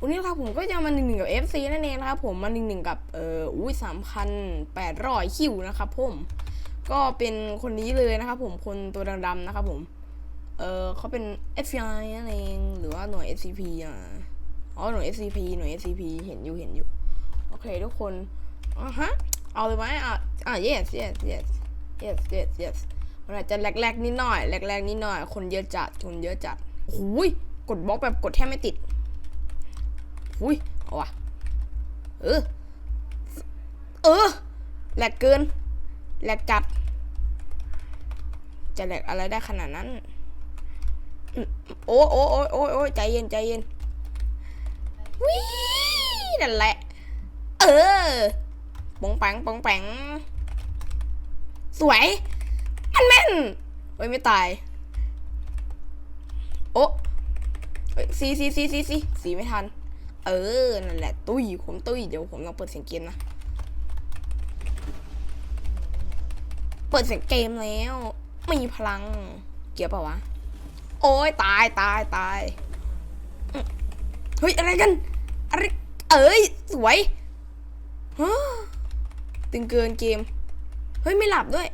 วันนี้ครับผมก็จะมาหนึ่งหนึ่งกับ FC นั่นเองนะครับผมมาหนึ่งหนึ่งกับเอออุ้ยสามพันแปดร้อยคิวนะครับผมก็เป็นคนนี้เลยนะครับผมคนตัวดำๆนะครับผมเออเขาเป็น FBI นั่นเองหรือว่าหน่วย SCP อะอ๋อหน่วย SCP หน่วย SCP เห็นอยู่เห็นอยู่โอเคทุกคนอะฮะเอาเลยไหมอะอะ yes yes yes yes yes yes มันอาจจะแรกๆนิดหน่อยแรกๆนิดหน่อยคนเยอะจัดคนเยอะจัดโอ้ยกดบล็อกแบบกดแทบไม่ติด อุ้ยเอาวะเออ เออ แหลกเกิน แหลกจัด จะแหลกอะไรได้ขนาดนั้น โอ้โอ้โอ้โอ้โอ้ใจเย็นใจเย็นวินั่นแหละ เออปองแปงปองแปงสวย มันแม่นเฮ้ยไม่ตาย โอ้ยสีสีสีสีสีสีไม่ทัน เออ นั่นแหละ ตุ้ย ผมตุ้ย เดี๋ยวผมลองเปิดเสียงเกมนะ เปิดเสียงเกมแล้ว มีพลัง เกียวเปล่าวะ โอ้ยตายตายตาย เฮ้ย อะไรกัน อะไร เอ้ย สวยฮตึงเกินเกม เฮ้ย ไม่หลับด้วย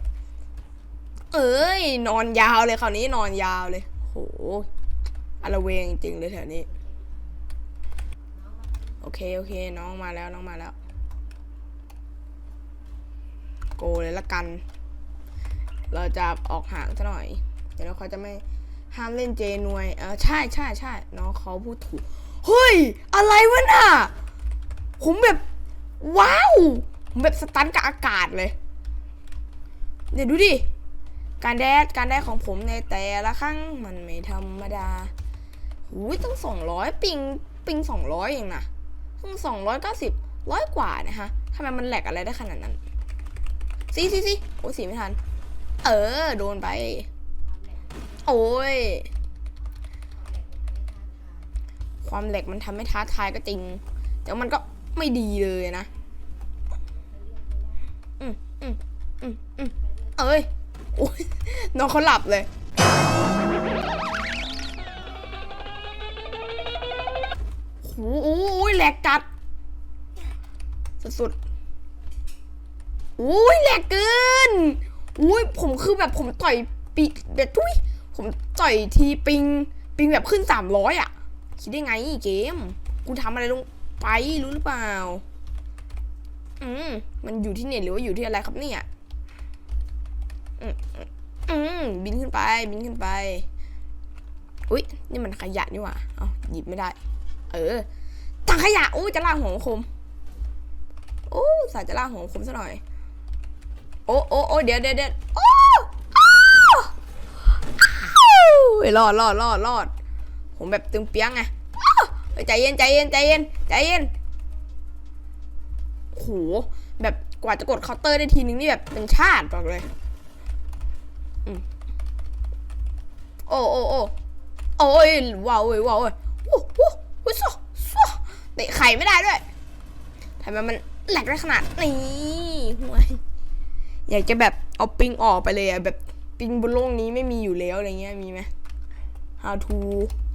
เอ้ย นอนยาวเลยคราวนี้นอนยาวเลย โหอละเวงจริงเลยแถวนี้ โอเค โอเค น้องมาแล้ว น้องมาแล้ว โกเลยละกัน เราจะออกห่างซะหน่อย เดี๋ยวเขาจะไม่ห้ามเล่นเจนวย เออ ใช่ใช่ใช่น้องเขาพูดถูก เฮ้ย อะไรวะน่ะ ผมแบบ ว้าว ผมแบบสตันกับอากาศเลย เดี๋ยวดูดิ การแดด การแดดของผมในแต่ละครั้งมันไม่ธรรมดาหูยตั้งสองร้อยปิงปิงสองร้อยเองนะ สองร้อยเก้าสิบร้อยกว่านะฮะทำไมมันแหลกอะไรได้ขนาดนั้นสีสีสีโอ้สีไม่ทัน เออ โดนไป โอ้ย ความแหลกมันทำให้ท้าทายก็จริง แต่มันก็ไม่ดีเลยนะอืมอืมอืมอืมเอ้ยโอ้ยน้องเขาหลับเลย โอ้โหแหลกจัด สุดๆโอ้ยแหลกเกินโอ้ยผมคือแบบผมต่อยปีแบบทุยผมต่อยทีปิง ปิงแบบขึ้นสามร้อยอะ คิดได้ไงเกม กูทำอะไรลงไปรู้หรือเปล่า อืม มันอยู่ที่เน็ตหรือว่าอยู่ที่อะไรครับเนี่ย อืมอืมอืมบินขึ้นไป บินขึ้นไป อุ้ยนี่มันขยะนี่หว่า เอาหยิบไม่ได้ เออถังขยะอู้จะล่างหัวคมโอ้สายจะล่างหัวคมซะหน่อย โอ้โอ้โอ้เดี๋ยวเดี๋ยวเดี๋ยวโอ้อ้าวอ้าวรอดรอดรอดรอดผมแบบตึงเปียงไงใจเย็นใจเย็นใจเย็นใจเย็นโหแบบกว่าจะกดเคาน์เตอร์ได้ทีนึงนี่แบบเป็นชาติบอกเลยอืมโอ้โอ้โอ้โอ้ยว้าวเว้ยว้าวเว้ย เตะไข่ไม่ได้ด้วยทำไมมันแหลกได้ขนาดนี้ห่วยอยากจะแบบเอาปิงออกไปเลยอะแบบปิงบนโลกนี้ไม่มีอยู่แล้วอะไรเงี้ยมีไหม how to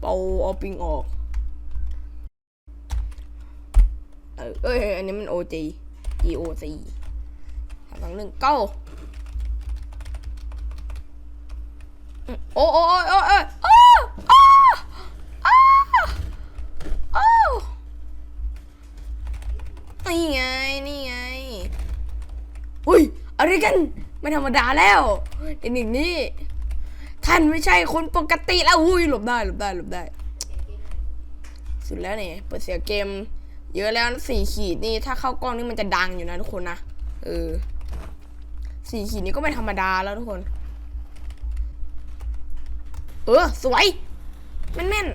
เอาเอาปิงออกเออเอ้ยอันนี้มัน OG EOC สามสองหนึ่ง go โอ้โอ้โอ้โอ้ รกันไม่ธรรมดาแล้วเด็กหนึ่งนี่ท่านไม่ใช่คนปกติแล้วอุ้ยหลบได้หลบได้หลบได้ สุดแล้วเนี่ยเปิดเสียเกม เยอะแล้วสี่ขีดนี่ถ้าเข้ากล้องนี่มันจะดังอยู่นะทุกคนนะเออสี่ขีดนี่ก็ไม่ธรรมดาแล้วทุกคน เออสวยแม่นแม่น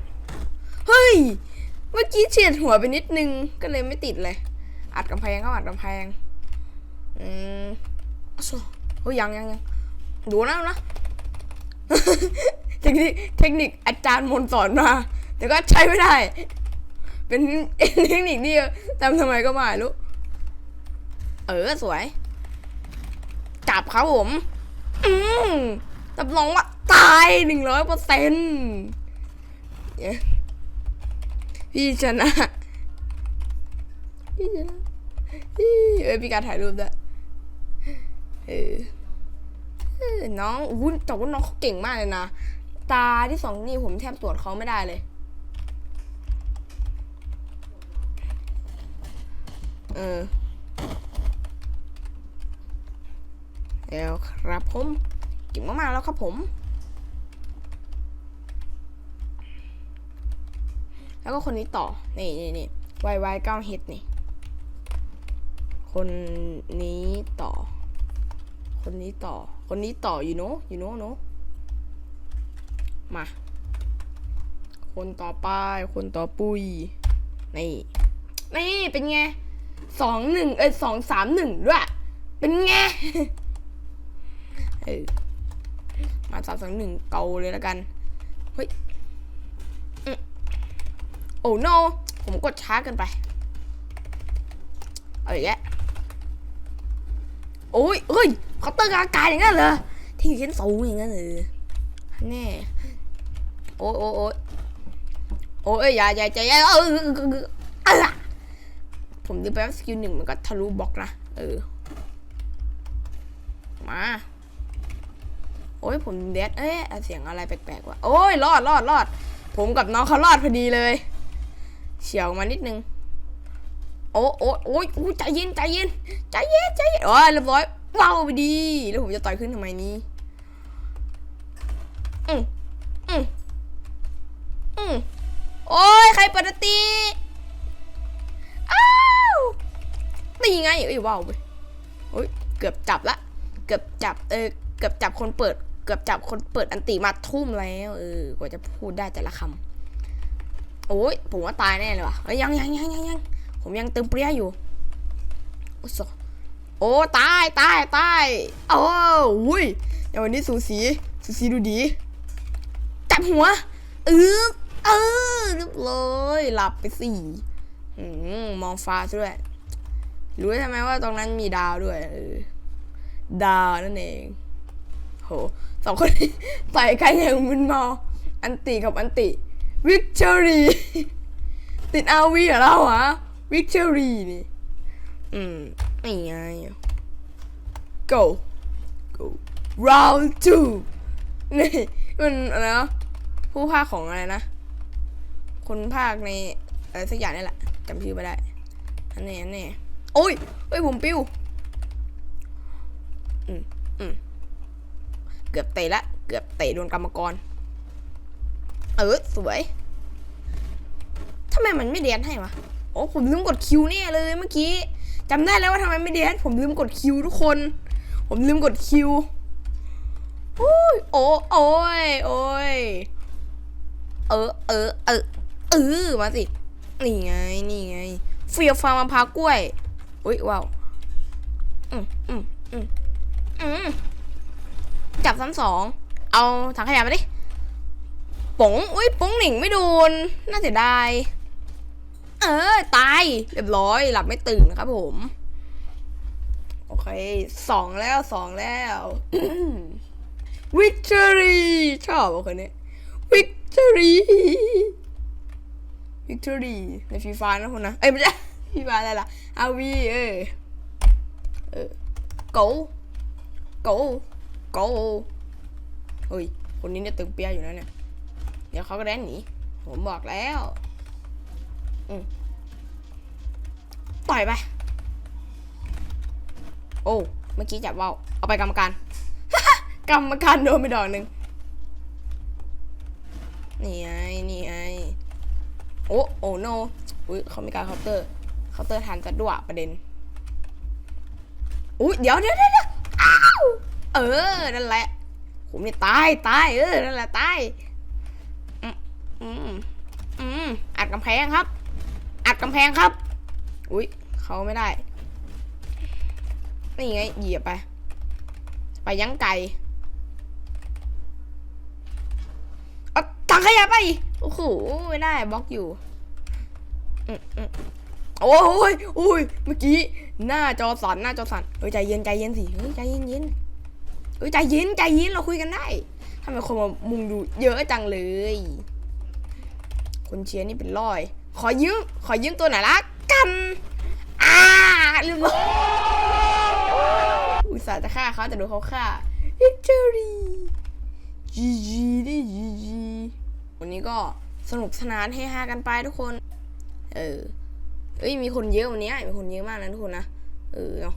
เฮ้ย เมื่อกี้เฉียดหัวไปนิดนึง ก็เลยไม่ติดเลย อัดกำแพงก็อัดกำแพง อืม เฮ้ยยังยังยังดูนะนะเทคนิคเทคนิคอาจารย์มนสอนมา แต่ก็ใช้ไม่ได้ เป็นเทคนิคที่ทำทำไมก็ไม่รู้เออสวย จับครับผม อืมรับรองว่าตายหนึ่งร้อยเปอร์เซ็นต์พี่ชนะพี่ชนะเอ้ยมีการถ่ายรูปด้วย เออน้องอุ้ยแต่ว่าน้องเขาเก่งมากเลยนะ ตาที่สองนี่ผมแทบตรวจเขาไม่ได้เลย เออแล้วครับผมเก่งมากๆแล้วครับผม แล้วก็คนนี้ต่อ นี่นี่นี่วายวายเก้าเฮดนี่ คนนี้ต่อ คนนี้ต่อ คนนี้ต่ออยู่โนอยู่โนโนมา คนต่อไป คนต่อปุยนี่ นี่ เป็นไงสองหนึ่งเอ้ยสองสามหนึ่งด้วย เป็นไงเออมาสามสองหนึ่งเกาเลยแล้วกัน เฮ้ยอืมโอ้ no ผมกดช้าเกินไปเอาอีกแล้วโอ้ยเอ้ย เขาน์เตอร์กลางอากาศอย่างนั้นเหรอที่อยู่ชั้นสูงอย่างนั้นเหรอแน่โอ้ยโอ้ยโอ้ยโอ้ยอย่าอย่าใจเย็นเออเออผมดูไปว่าสกิลหนึ่งมันก็ทะลุบล็อกนะเออมาโอ้ยผมเดดเอ๊ะเสียงอะไรแปลกๆวะโอ้ยรอดรอดรอดผมกับน้องเขารอดพอดีเลยเฉียวมานิดนึงโอ้โอ้โอ้ยใจเย็นใจเย็นใจเย็นใจเย็นโอ้ยเรียบร้อย ว้าวไปดี แล้วผมจะต่อยขึ้นทำไมนี้ อืมอืมอืมโอ้ยใครเปิตีอ้าวตีไงเอ้ยว้าวไปโอ้ยเกือบจับละ เกือบจับ เออ เกือบจับคนเปิด เกือบจับคนเปิดอันติมาทุ่มแล้ว เออ กว่าจะพูดได้แต่ละคำ โอ้ยผมว่าตายแน่เลยว่ะเอ้ยยังยังยังยังยัง ผมยังเติมเปรี้ยอยู่โอ้สโอ้ตายตายตายโอ้อุ้ยเดี๋ยวันนี้สูสีสูสีดูดีจับหัวเออเออเรียบร้อยหลับไปสี่อมองฟ้าด้วย รู้ใช่ไหมว่าตรงนั้นมีดาวด้วยดาวนั่นเอง โหสองคนนี้ใส่กันอย่างมึนเมาอันติกับอันติ วิกเตอรี่ ติดอาวีเหรอเราอะวิกเตอรี่นี่ อืม ไม่ไง go go round two นี่มันอะไรนะผู้ภาคของอะไรนะ คนภาคในอะไรสักอย่างนี่แหละจำชื่อไม่ได้อันนี้อันนี้โอ้ยเอ้ยผมปิ้วอืมอืมเกือบเตะละ เกือบเตะโดนกรรมกร เออสวยทำไมมันไม่เดียนให้วะ โอ้ผมลืมกดคิวแน่เลยเมื่อกี้ จำได้แล้วว่าทำไมไม่เดียนผมลืมกดคิวทุกคน ผมลืมกดคิวโอ้ยโอ้โอ้ยโอ้ยเออเออเออเออมาสิ นี่ไง นี่ไง เฟียฟาร์มะพร้าวกล้วยอุ้ยว้าวอืมอืมอืมอืมจับซ้ำสอง เอาถังขยะมาดิป๋งอุ้ยป๋งหนิงไม่โดน น่าเสียดาย เออ ตาย เรียบร้อย หลับไม่ตื่นครับผม โอเค สองแล้วสองแล้ววิกตอรี่ชอบอะคนนี้วิกตอรี่วิกตอรี่ในฟีฟานะคนนะ เอ้ยไม่ใช่ฟีฟาอะไรล่ะอาวีเออเออโกโกโกเฮ้ย คนนี้เนี่ยตึงเปียอยู่นะเนี่ย เดี๋ยวเขาก็แดนหนี ผมบอกแล้ว ต่อยไป โอ้ เมื่อกี้จับว่าวเอาไปกรรมการ กรรมการโดนไปดอกหนึ่งนี่ไงนี่ไงโอ้โอ้โนอุ้ยเขามีการเคาน์เตอร์เคาน์เตอร์ทันจะด้วยประเด็นอุ้ยเดี๋ยวเดี๋ยวเดี๋ยวเอ้าวเออ นั่นแหละ ผมนี่ตายตายเออ นั่นแหละตาย อืมอืมอืมอัดกำแพงครับ ดกำแพงครับ อุ้ยเขาไม่ได้ นี่ไงเหยียบไป ไปยั้งไก่เอาตังขยะไป โอ้โหไม่ได้บล็อกอยู่อืมอืมโอ้ยโอ้ยเมื่อกี้ หน้าจอสั่นหน้าจอสั่นเฮ้ยใจเย็นใจเย็นสิเฮ้ยใจเย็นเย็นเฮ้ยใจเย็นใจเย็นเราคุยกันได้ทำไมคนมามุงดูเยอะจังเลย คนเชียร์นี่เป็นร้อย ขอยืม ขอยืมตัวไหนอยละกันเรียบร้อยอุตส่าห์จะฆ่าเขาแต่ดนเขาฆ่า victory GG ได้ GG วันนี้ก็สนุกสนานเฮฮากันไปทุกคน เออ เอ้ย มีคนเยอะวันนี้ มีคนเยอะมากนะทุกคนนะ เออเนาะ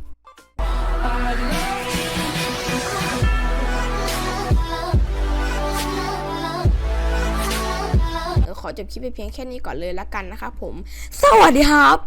ขอจบคลิปไปเพียงแค่นี้ก่อนเลยละกันนะคะผม สวัสดีครับ